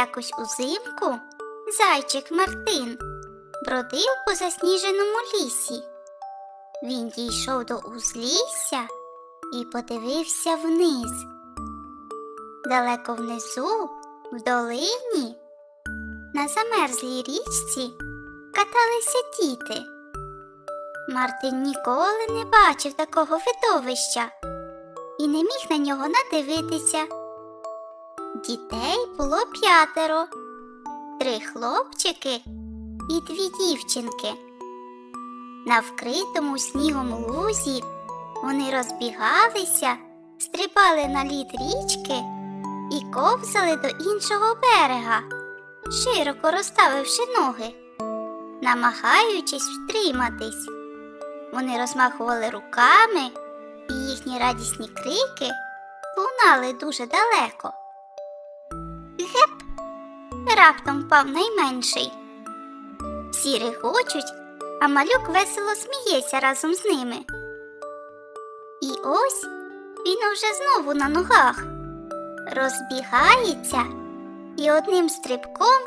Якось узимку зайчик Мартин бродив по засніженому лісі. Він дійшов до узлісся і подивився вниз. Далеко внизу, в долині, на замерзлій річці каталися діти. Мартин ніколи не бачив такого видовища і не міг на нього надивитися. Дітей було п'ятеро, три хлопчики і дві дівчинки. На вкритому снігом лузі вони розбігалися, стрибали на лід річки і ковзали до іншого берега, широко розставивши ноги, намагаючись втриматись. Вони розмахували руками, і їхні радісні крики лунали дуже далеко. Раптом впав найменший. Всі регочуть, а малюк весело сміється разом з ними. І ось він уже знову на ногах, розбігається і одним стрибком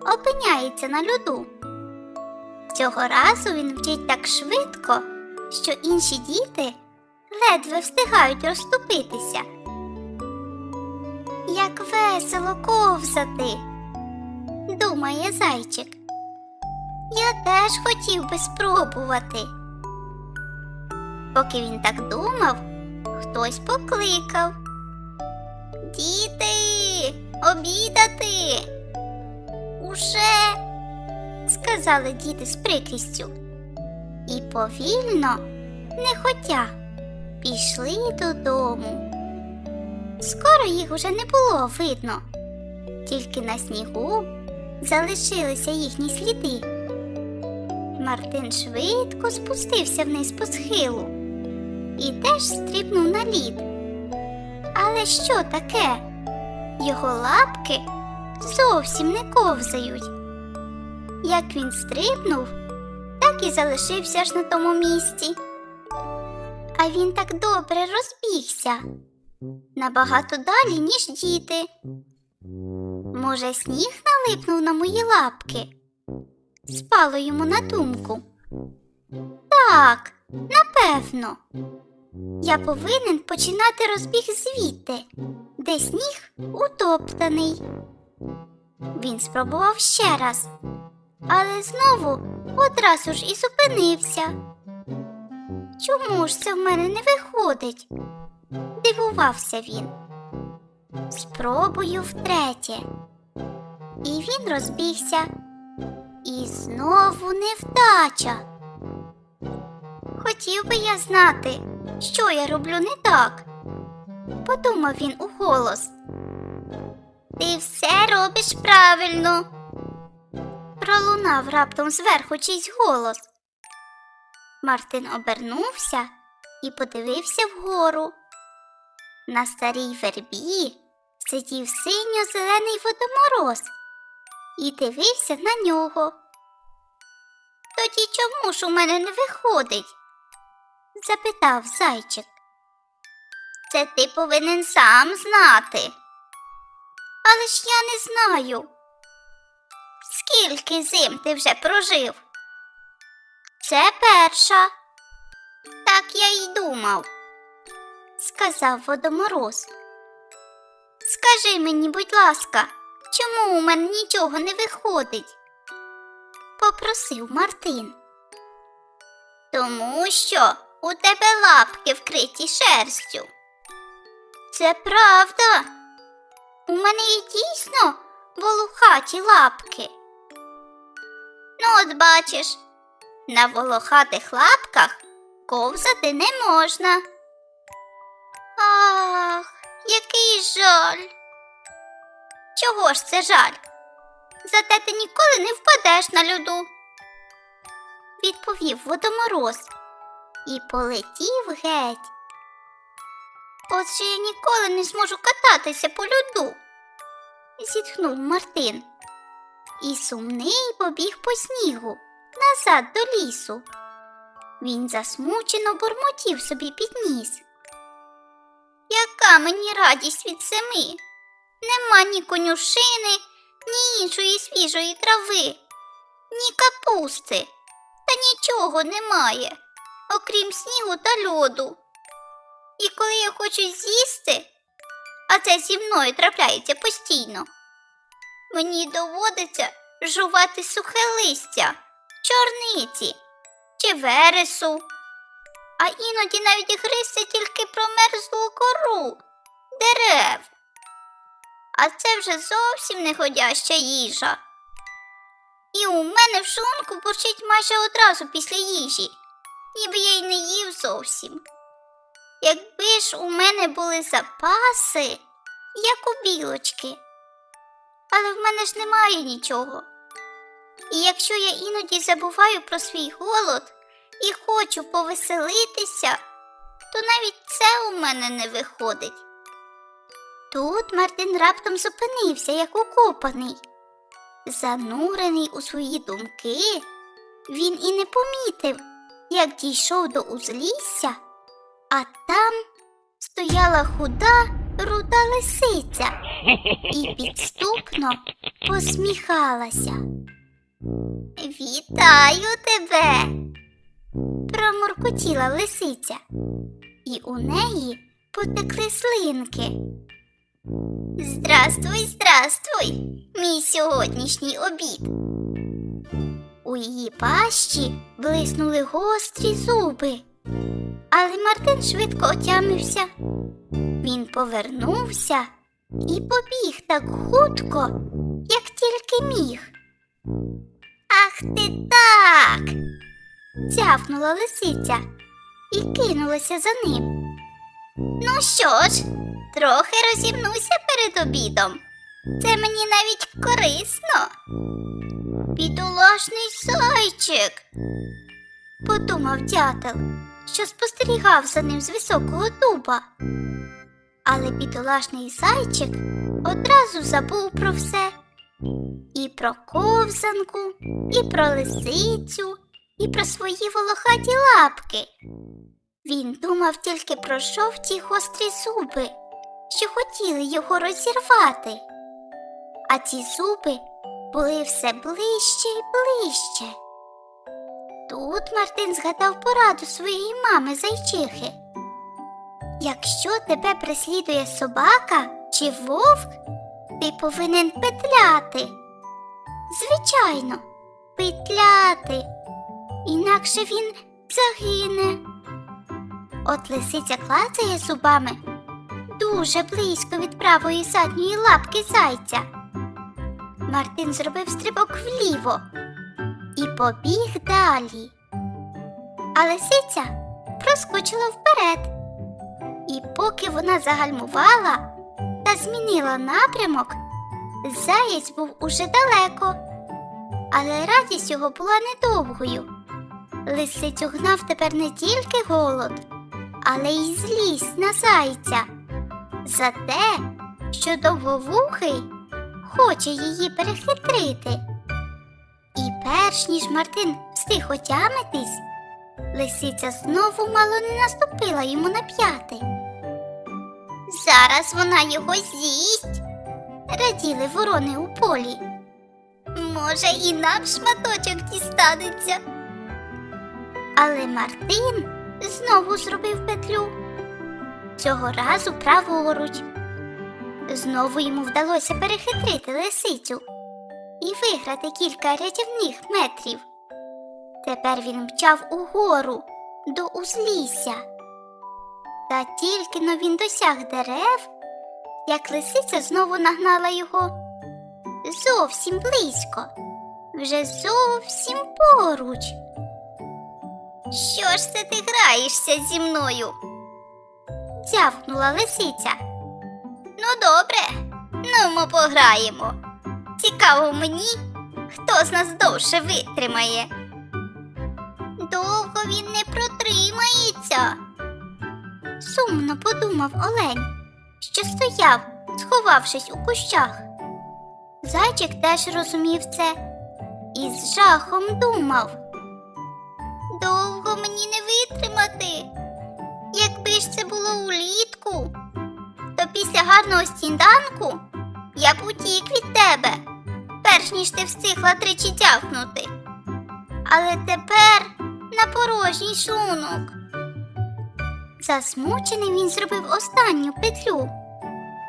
опиняється на льоду. Цього разу він вчить так швидко, що інші діти ледве встигають розступитися. Як весело ковзати, думає зайчик. Я теж хотів би спробувати. Поки він так думав, хтось покликав. Діти, обідати. Уже, сказали діти з прикрістю. І повільно, нехотя, пішли додому. Скоро їх уже не було видно, тільки на снігу залишилися їхні сліди. Мартин швидко спустився вниз по схилу і теж стрибнув на лід. Але що таке? Його лапки зовсім не ковзають. Як він стрибнув, так і залишився ж на тому місці. А він так добре розбігся набагато далі, ніж діти. Може, сніг налипнув на мої лапки? Спало йому на думку. Так, напевно. Я повинен починати розбіг звідти, де сніг утоптаний. Він спробував ще раз, але знову одразу ж і зупинився. Чому ж це в мене не виходить? Дивувався він. Спробую втретє. І він розбігся. І знову невдача. Хотів би я знати, що я роблю не так. Подумав він уголос. Ти все робиш правильно. Пролунав раптом зверху чийсь голос. Мартин обернувся і подивився вгору. На старій вербі сидів синьо-зелений водомороз і дивився на нього. Тоді чому ж у мене не виходить? запитав зайчик. Це ти повинен сам знати. Але ж я не знаю. Скільки зим ти вже прожив? Це перша. Так я й думав сказав водомороз. Скажи мені, будь ласка, чому у мене нічого не виходить? попросив Мартин. Тому що у тебе лапки вкриті шерстю. Це правда. У мене і дійсно волохаті лапки. Ну, от бачиш, на волохатих лапках ковзати не можна. Ах, який жаль. Чого ж це жаль? Зате ти ніколи не впадеш на льоду, відповів водомороз і полетів геть. Отже я ніколи не зможу кататися по льоду, зітхнув Мартин. І сумний побіг по снігу назад до лісу. Він засмучено бурмотів собі під ніс. Яка мені радість від зими? Нема ні конюшини, ні іншої свіжої трави, ні капусти, та нічого немає, окрім снігу та льоду. І коли я хочу з'їсти, а це зі мною трапляється постійно, мені доводиться жувати сухе листя, чорниці чи вересу, а іноді навіть гризти тільки промерзлу кору дерев. А це вже зовсім не ходяща їжа. І у мене в шлунку бурчить майже одразу після їжі, ніби я й не їв зовсім. Якби ж у мене були запаси, як у білочки. Але в мене ж немає нічого. І якщо я іноді забуваю про свій голод і хочу повеселитися, то навіть це у мене не виходить. Тут Мартин раптом зупинився, як укопаний. Занурений у свої думки, він і не помітив, як дійшов до узлісся, а там стояла худа руда лисиця і підступно посміхалася. Вітаю тебе, промуркотіла лисиця, і у неї потекли слинки. Здрастуй, здрастуй, мій сьогоднішній обід. У її пащі блиснули гострі зуби, але Мартин швидко отямився. Він повернувся і побіг так хутко, як тільки міг. Ах ти так. цяфнула лисиця і кинулася за ним. Ну що ж, трохи розімнуся перед обідом. Це мені навіть корисно. Бідолашний зайчик, подумав дятел, що спостерігав за ним з високого дуба. Але бідолашний зайчик одразу забув про все. І про ковзанку, і про лисицю, і про свої волохаті лапки. Він думав тільки про жовті гострі зуби, що хотіли його розірвати. А ці зуби були все ближче і ближче. Тут Мартин згадав пораду своєї мами зайчихи. Якщо тебе преслідує собака чи вовк, ти повинен петляти. Звичайно, петляти, інакше він загине. От лисиця клацає зубами дуже близько від правої задньої лапки зайця. Мартин зробив стрибок вліво і побіг далі. А лисиця проскочила вперед. І поки вона загальмувала та змінила напрямок, заєць був уже далеко. Але радість його була недовгою. Лисицю гнав тепер не тільки голод, але й злість на зайця за те, що довговухий хоче її перехитрити. І перш ніж Мартин встиг отямитись, лисиця знову мало не наступила йому на п'яти. Зараз вона його з'їсть, раділи ворони у полі. Може, і нам шматочок дістанеться. Але Мартин знову зробив петлю. Цього разу праворуч. Знову йому вдалося перехитрити лисицю і виграти кілька рятівних метрів. Тепер він мчав угору до узлісся. Та тільки но він досяг дерев, як лисиця знову нагнала його зовсім близько, вже зовсім поруч. Що ж це ти граєшся зі мною? Тявкнула лисиця. Ну, добре, ну, мо пограємо. Цікаво мені, хто з нас довше витримає. Довго він не протримається. Сумно подумав Олень, що стояв, сховавшись у кущах. Зайчик теж розумів це і з жахом думав. Довго мені не витримати. Якби ж це було улітку, то після гарного сніданку я б утік від тебе, перш ніж ти встигла тричі тягнути. Але тепер на порожній шлунок. Засмучений він зробив останню петлю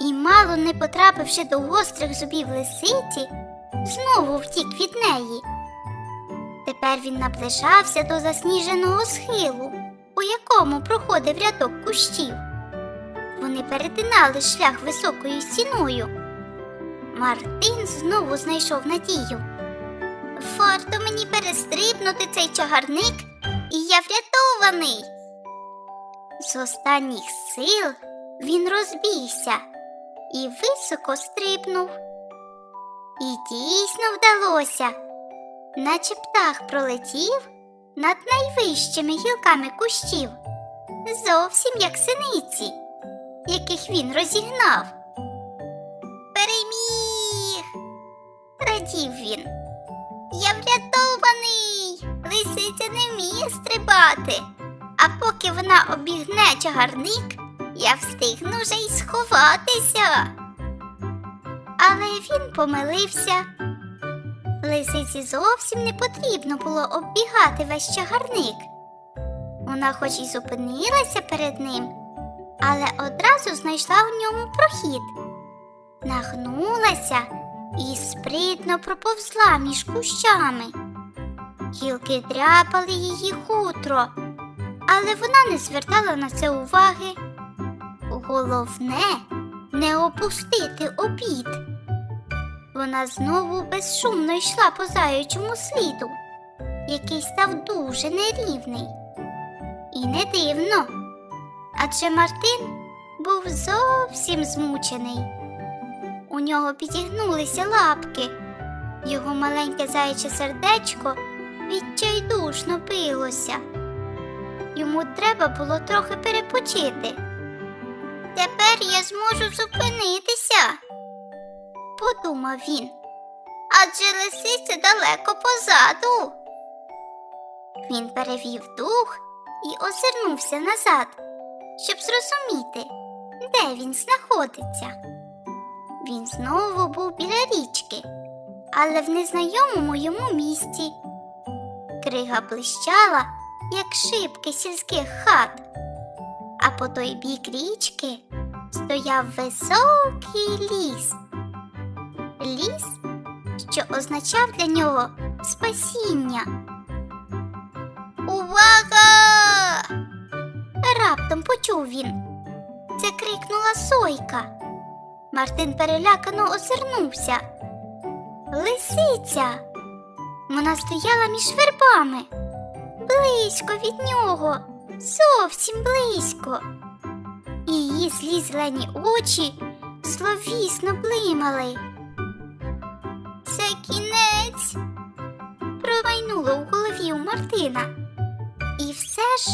і, мало не потрапивши до гострих зубів лисиці, знову втік від неї. Тепер він наближався до засніженого схилу, у якому проходив рядок кущів. Вони перетинали шлях високою стіною. Мартин знову знайшов надію. Варто мені перестрибнути цей чагарник, і я врятований. З останніх сил він розбігся і високо стрибнув. І дійсно вдалося, наче птах пролетів над найвищими гілками кущів, зовсім як синиці, яких він розігнав. Переміг! радів він. Я врятований! Лисиця не вміє стрибати. А поки вона обігне чагарник, я встигну вже й сховатися. Але він помилився. Лисиці зовсім не потрібно було оббігати весь чагарник. Вона хоч і зупинилася перед ним, але одразу знайшла в ньому прохід, нагнулася і спритно проповзла між кущами. Гілки дряпали її хутро, але вона не звертала на це уваги. Головне не опустити обід. Вона знову безшумно йшла по заячому сліду, який став дуже нерівний. І не дивно, адже Мартин був зовсім змучений. У нього підігнулися лапки, його маленьке заяче сердечко відчайдушно билося. Йому треба було трохи перепочити. Тепер я зможу зупинитися, подумав він. Адже лисиця далеко позаду. Він перевів дух і озирнувся назад, щоб зрозуміти, де він знаходиться. Він знову був біля річки, але в незнайомому йому місці. Крига блищала, як шибки сільських хат, а по той бік річки стояв високий ліс. Ліс, що означав для нього спасіння. Увага! Раптом почув він. Це крикнула сойка. Мартин перелякано озирнувся. Лисиця. Вона стояла між вербами. Близько від нього, зовсім близько. І її злі зелені очі зловісно блимали. Це кінець. Промайнуло у голові у Мартина. І все ж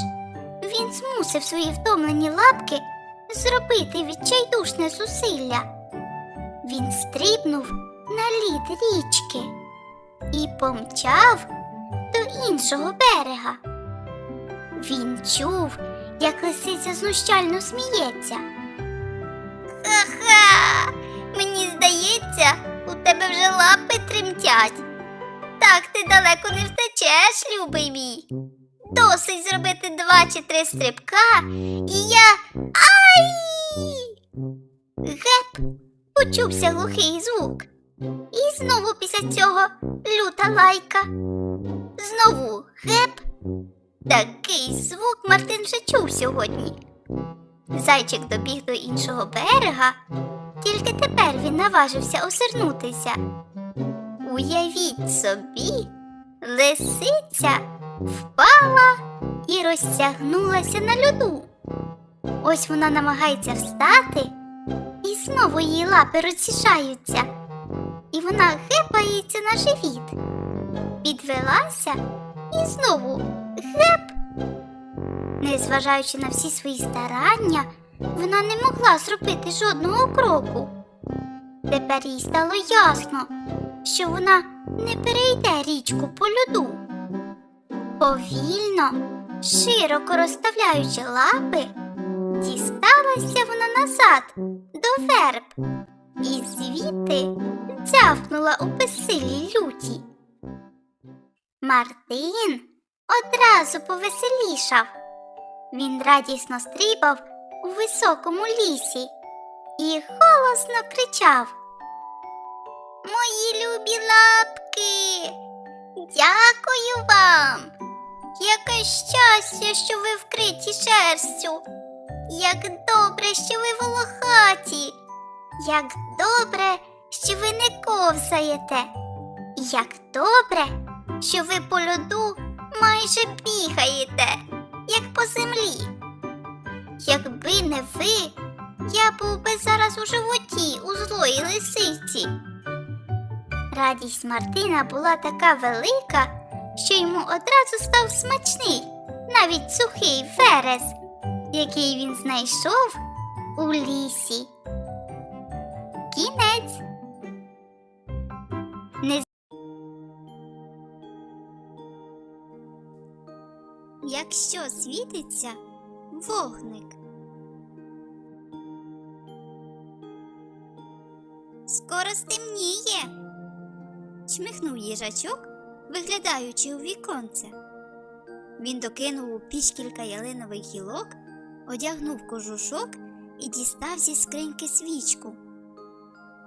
він змусив свої втомлені лапки зробити відчайдушне зусилля. Він стрибнув на лід річки і помчав до іншого берега. Він чув, як лисиця знущально сміється. Ха-ха, мені здається, у тебе вже лапи тремтять. Так ти далеко не втечеш, любий мій. Досить зробити два чи три стрибка, і я. Ай! Геп! Почувся глухий звук. І знову після цього люта лайка. Знову геп. Такий звук Мартин вже чув сьогодні. Зайчик добіг до іншого берега, тільки тепер він наважився озирнутися. Уявіть собі, лисиця впала і розтягнулася на льоду. Ось вона намагається встати І знову її лапи розсішаються, і вона хепається на живіт. Підвелася і знову геп. Незважаючи на всі свої старання, вона не могла зробити жодного кроку. Тепер їй стало ясно, що вона не перейде річку по льоду. Повільно, широко розставляючи лапи, дісталася вона назад до верб і звідти дзявкнула у безсилій люті. Мартин одразу повеселішав. Він радісно стрибав у високому лісі і голосно кричав. Мої любі лапки, дякую вам. Яке щастя, що ви вкриті шерстю. Як добре, що ви волохаті. Як добре, що ви не ковзаєте. Як добре, що ви по льоду майже бігаєте, як по землі. Якби не ви, я був би зараз у животі у злої лисиці. Радість Мартина була така велика, що йому одразу став смачний навіть сухий верес, який він знайшов у лісі. Кінець. Не... Якщо світиться вогник. Скоро стемніє. чмихнув їжачок, виглядаючи у віконце. Він докинув у піч кілька ялинових гілок, одягнув кожушок і дістав зі скриньки свічку.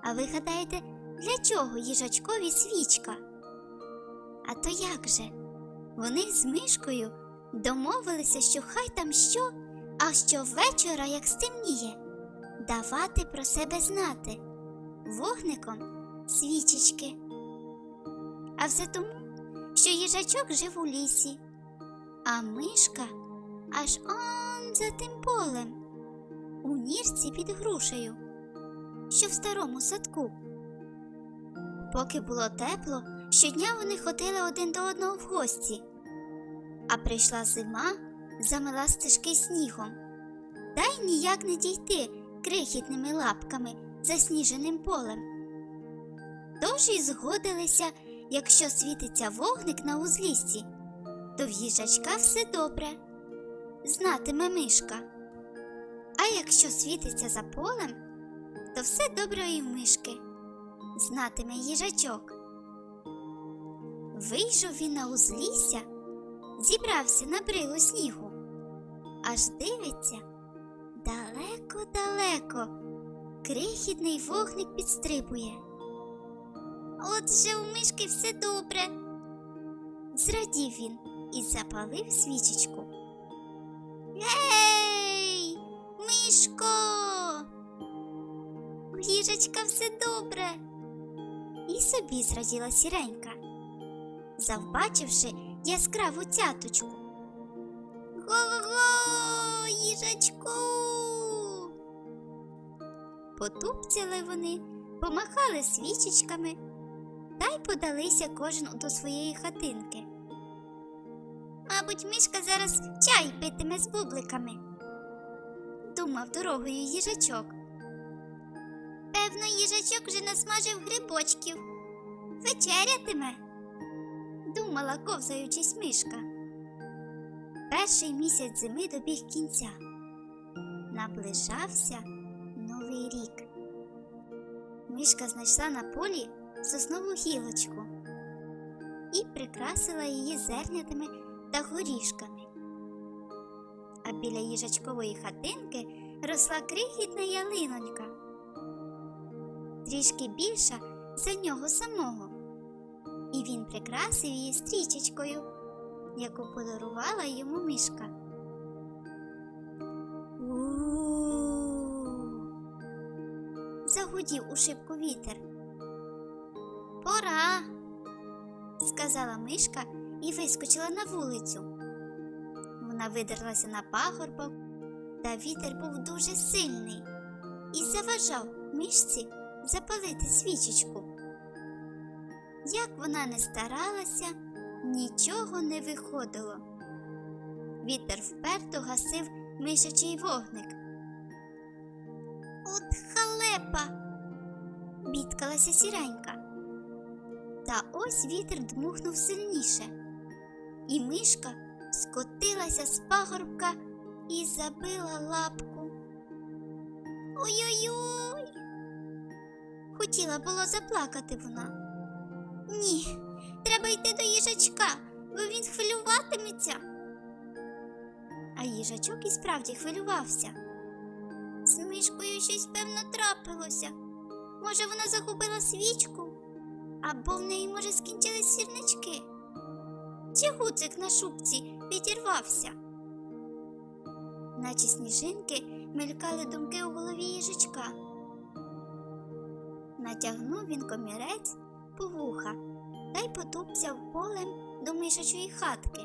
А ви гадаєте, для чого їжачкові свічка? А то як же? Вони з мишкою домовилися, що хай там що, а щовечора, як стемніє, давати про себе знати вогником свічечки. А все тому, що їжачок жив у лісі, а мишка аж он за тим полем, у нірці під грушею, що в старому садку. Поки було тепло, щодня вони ходили один до одного в гості. А прийшла зима, замила стежки снігом, та й ніяк не дійти крихітними лапками засніженим полем. Тож і згодилися, якщо світиться вогник на узліссі, то в їжачка все добре, знатиме мишка. А якщо світиться за полем, то все добре і в мишки, знатиме їжачок. Вийшов він на узлісся, зібрався на брилу снігу, аж дивиться далеко-далеко, крихітний вогник підстрибує. Отже, у мишки все добре. Зрадів він і запалив свічечку. Гей, мишко! У їжачка все добре. І собі зраділа сіренька, завбачивши яскраву цяточку. Го-го, їжачку. Потупцяли вони, помахали свічечками та й подалися кожен до своєї хатинки. Мабуть, мишка зараз чай питиме з бубликами, думав дорогою їжачок. Певно, їжачок вже насмажив грибочків. Вечерятиме, думала, ковзаючись мишка. Перший місяць зими добіг кінця. Наближався новий рік. Мишка знайшла на полі соснову гілочку і прикрасила її зернятами та горішками. А біля їжачкової хатинки росла крихітна ялинонька, трішки більша за нього самого, і він прикрасив її стрічечкою, яку подарувала йому мишка. У-у-у. Загудів у шибку вітер. Пора, сказала мишка і вискочила на вулицю. Вона видерлася на пагорбок, та вітер був дуже сильний. і заважав мишці запалити свічечку. Як вона не старалася, нічого не виходило. Вітер вперто гасив мишачий вогник. От халепа. бідкалася сіренька. Та ось вітер дмухнув сильніше, і мишка скотилася з пагорбка і забила лапку. Ой-ой-ой. Хотіла було заплакати вона. Ні, треба йти до їжачка, бо він хвилюватиметься. А їжачок і справді хвилювався. З мишкою щось певно трапилося. Може, вона загубила свічку, або в неї, може, скінчились сірнички. Чи гуцик на шубці відірвався? Наче сніжинки мелькали думки у голові їжачка. Натягнув він комірець по вуха та й потупцяв полем до мишачої хатки.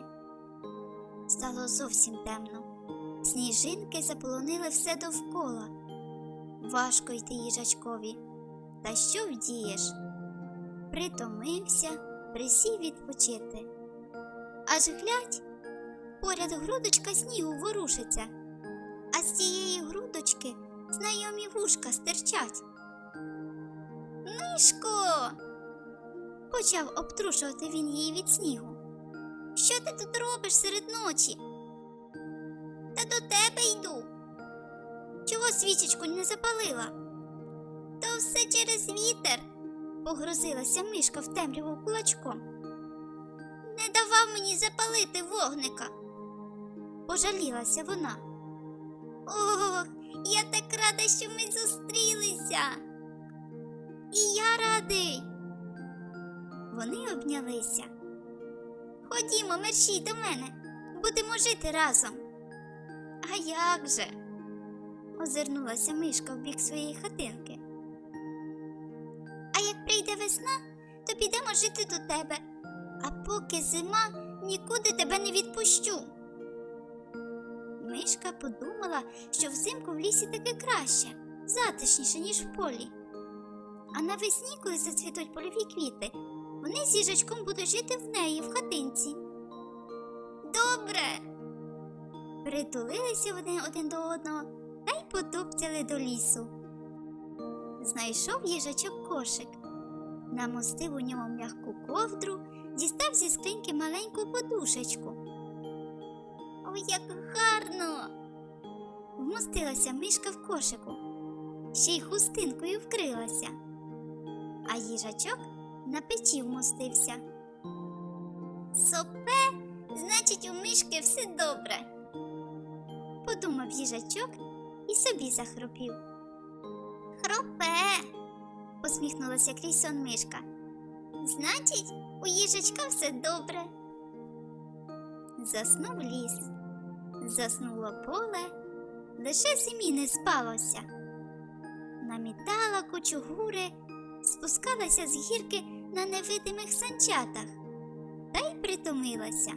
Стало зовсім темно. Сніжинки заполонили все довкола. Важко йти їжачкові. Та що вдієш? Притомився, присів відпочити. Аж глядь, поряд грудочка снігу ворушиться, а з цієї грудочки знайомі вушка стирчать. Мишко. Почав обтрушувати він її від снігу. Що ти тут робиш серед ночі? Та до тебе йду. Чого свічечку не запалила? То все через вітер, погрозилася мишка в темряву кулачком. Не давав мені запалити вогника. Пожалілася вона. Ох, я так рада, що ми зустрілися. І я радий. Вони обнялися. Ходімо, мерщій до мене, будемо жити разом. А як же? озирнулася мишка в бік своєї хатинки. А як прийде весна, то підемо жити до тебе, а поки зима нікуди тебе не відпущу. Мишка подумала, що взимку в лісі таки краще, затишніше, ніж в полі. А навесні, коли зацвітуть польові квіти, вони з їжачком будуть жити в неї в хатинці. Добре. Притулилися вони один до одного та й потупцяли до лісу. Знайшов їжачок кошик, намостив у ньому м'яку ковдру, дістав зі скриньки маленьку подушечку. Ой, як гарно! Вмостилася мишка в кошику, ще й хустинкою вкрилася, а їжачок на печі вмостився. Сопе, значить, у мишки все добре, подумав їжачок і собі захропів. Хропе, посміхнулася крізь сон мишка. Значить, у їжачка все добре. Заснув ліс, заснуло поле, лише зимі не спалося. Намітала кучугури, спускалася з гірки на невидимих санчатах та й притомилася.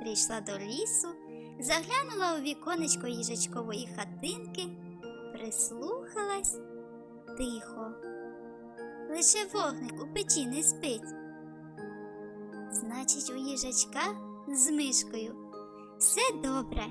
Прийшла до лісу, заглянула у віконечко їжачкової хатинки, прислухалась тихо. Лише вогник у печі не спить. Значить, у їжачка з мишкою все добре.